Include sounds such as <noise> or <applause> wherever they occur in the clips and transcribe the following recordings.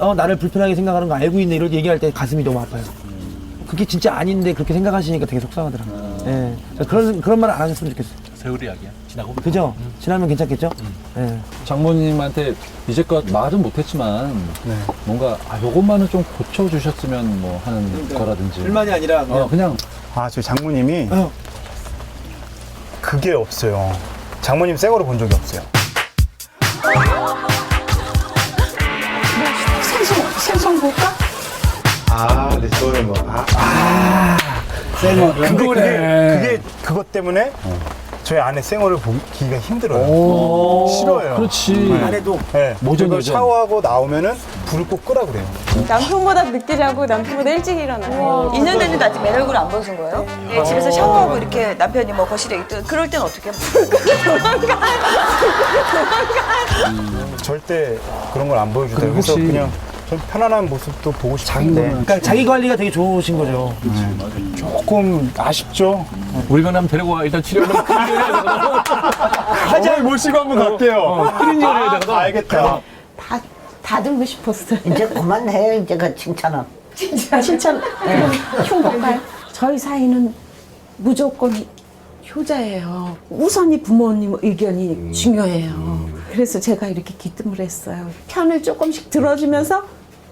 어, 나를 불편하게 생각하는 거 알고 있네 이럴 때 얘기할 때 가슴이 너무 아파요. 그게 진짜 아닌데 그렇게 생각하시니까 되게 속상하더라고요. 예. 그런 그런 말 안 하셨으면 좋겠어요. 세월이 이야기야. 지나고. 그죠? 지나면 괜찮겠죠? 예. 장모님한테 이제껏 말은 못했지만 뭔가 아 요것만은 좀 고쳐주셨으면 뭐 하는 거라든지 불만이 아니라 그냥 어 그냥 아, 저희 장모님이 어. 그게 없어요. 장모님 새 거를 본 적이 없어요. 생선 볼까? 아, 네, 저는 뭐. 아, 생어. 근데 그게, 그게 그것 때문에 저희 아내 생얼을 보기가 힘들어요. 싫어요. 그렇지 안에도 네. 모전, 그리고 모전. 샤워하고 나오면은 불을 꼭 끄라 그래요. 남편보다 늦게 자고 남편보다 일찍 일어나요. 2년 됐는데 아직 맨 얼굴 안 보여준 거예요? 예, 집에서 샤워하고 이렇게 남편이 뭐 거실에 있든 그럴 땐 어떻게 불 끄고 도망가. 절대 그런 걸 안. 그리고 그래서 그냥 좀 편안한 모습도 보고 싶은데 그러니까 자기 관리가 되게 좋으신 거죠. 조금 아쉽죠. 우리가 남 데리고 와. 일단 치료를 하자 <laughs> 모시고 한번 갈게요. 클린징을 해야 되거든. 알겠다. 다, 다듬고 싶었어요. 이제 그만해 이제 그 칭찬은 진짜. 칭찬. 그럼 흉볼까요? 저희 사이는 무조건 효자예요. 우선이 부모님 의견이 중요해요. 그래서 제가 이렇게 기뜸을 했어요. 편을 조금씩 들어주면서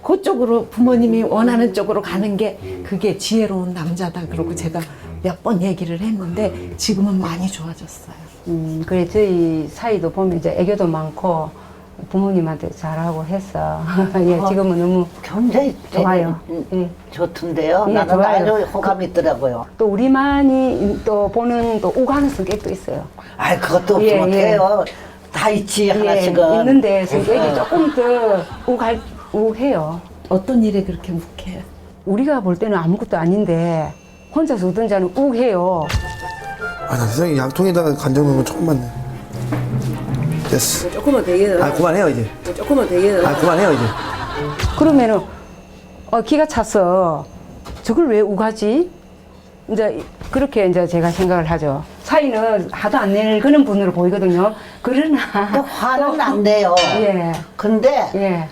그쪽으로 부모님이 원하는 쪽으로 가는 게 그게 지혜로운 남자다. 그러고 제가 몇 번 얘기를 했는데 지금은 많이 좋아졌어요. 음, 그래 저희 사이도 보면 이제 애교도 많고 부모님한테 잘하고 해서 <laughs> 예, 지금은 너무 굉장히 좋아요. 예. 좋던데요. 예, 나는 좋아요. 아주 호감이 있더라고요. 또 우리만이 또 보는 또 오가는 성격도 있어요. 아이 그것도 예, 없으면 예. 다 있지 예, 하나씩은. 있는데 성격이 조금 더 우갈 우해요. 어떤 일에 그렇게 묵해요? 우리가 볼 때는 아무것도 아닌데 혼자서 어떤 자는 우해요. 아, 나 세상에 양통에다가 간장 넣으면 처음 봤네. 됐어. 조금만 되게 아, 그만해요, 이제. 조금만 되게 아, 그만해요, 이제. 그러면은 어, 기가 차서 저걸 왜 우가지? 이제 그렇게 이제 제가 생각을 하죠. 사이는 하도 안 늙는 분으로 보이거든요. 그러나 또 화는 안 내요. 예, 근데 예.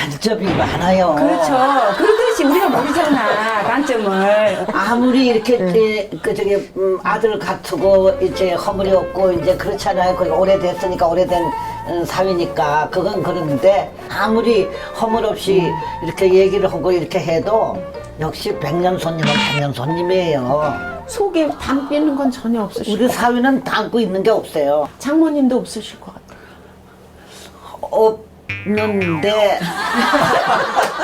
단점이 많아요. 그렇죠. 그렇듯이 우리가 모르잖아 단점을. 아무리 이렇게 예, 그 저기 음, 아들 갖추고 이제 허물이 없고 이제 그렇잖아요. 거기 오래됐으니까 오래된 음, 사위니까 그건 그런데 아무리 허물 없이 이렇게 얘기를 하고 이렇게 해도 역시 백년 손님은 백년 손님이에요. 속에 담비는 건 전혀 없으실 우리 것. 사위는 담고 있는 게 없어요. 장모님도 없으실 것 같아요. 없는데 <laughs>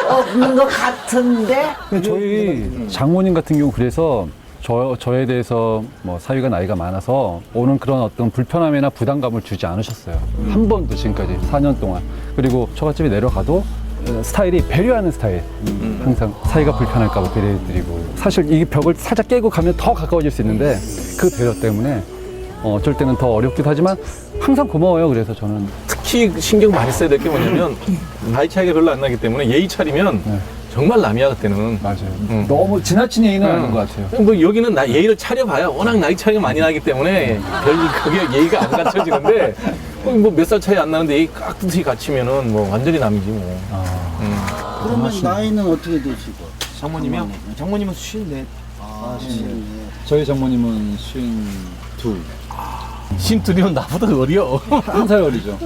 없는 것 같은데 저희 장모님 같은 경우 그래서 저, 저에 대해서 뭐 사위가 나이가 많아서 오는 그런 어떤 불편함이나 부담감을 주지 않으셨어요. 한 번도 지금까지 4년 동안. 그리고 처갓집에 내려가도 어, 스타일이 배려하는 스타일. 항상 사이가 불편할까봐 배려해드리고. 사실 이 벽을 살짝 깨고 가면 더 가까워질 수 있는데 그 배려 때문에 어, 어쩔 때는 더 어렵기도 하지만 항상 고마워요. 그래서 저는 특히 신경 많이 써야 될 게 뭐냐면 나이 차이가 별로 안 나기 때문에 예의 차리면 네. 정말 남이야 그때는. 맞아요. 음. 너무 지나친 예의는 아닌 것 같아요. 뭐 여기는 나 예의를 차려봐야 워낙 나이 차이가 많이 나기 때문에 별 그게 예의가 안 갖춰지는데 뭐 몇 살 차이 안 나는데 예의 깍듯이 갖추면은 뭐 완전히 남이지 뭐. 그러면 나이는 어떻게 되시고? 장모님이요? 장모님은 수신데. 아, 저희 장모님은 쉰둘. 신투리는 나보다 어려. 한살 어리죠.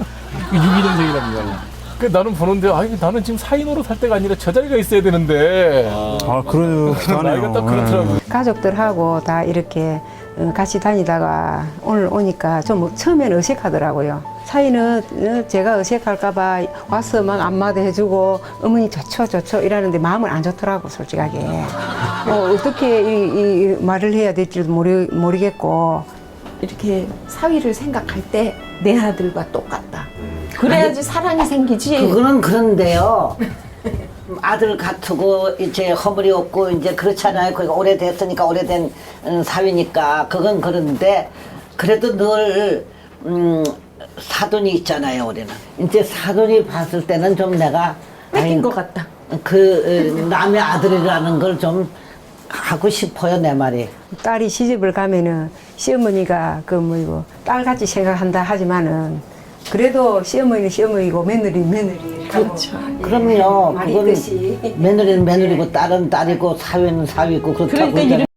62년생이랍니다. 그 나는 보는데 아 나는 지금 사인으로 살 때가 아니라 저 자리가 있어야 되는데 아, 그러기도 하네요. 나이가 딱 그렇더라고. 가족들하고 다 이렇게 어, 같이 다니다가 오늘 오니까 좀 처음에는 어색하더라고요. 사이는 어, 제가 어색할까봐 와서 막 안마도 해주고 어머니 좋죠 좋죠 이러는데 마음은 안 좋더라고 솔직하게. 어, 어떻게 이, 이 말을 해야 될지도 모르, 모르겠고 이렇게 사위를 생각할 때 내 아들과 똑같다. 그래야지 사랑이 생기지. 그거는 그런데요. 아들 갖추고 이제 허물이 없고 이제 그렇잖아요. 거기 오래됐으니까 오래된 음, 사위니까 그건 그런데 그래도 늘 음, 사돈이 있잖아요. 우리는 이제 사돈이 봤을 때는 좀 내가 뺏긴 아이, 것 같다. 그 어, 남의 아들이라는 걸좀 하고 싶어요 내 말이. 딸이 시집을 가면은 시어머니가 그 뭐이고 딸같이 생각한다 하지만은 그래도 시어머니는 시어머니고 며느리는 며느리. 그렇죠. 그럼요. 말이 그거는 있듯이. 며느리는 며느리고 딸은 딸이고 사위는 사위고 그렇다고 그러니까.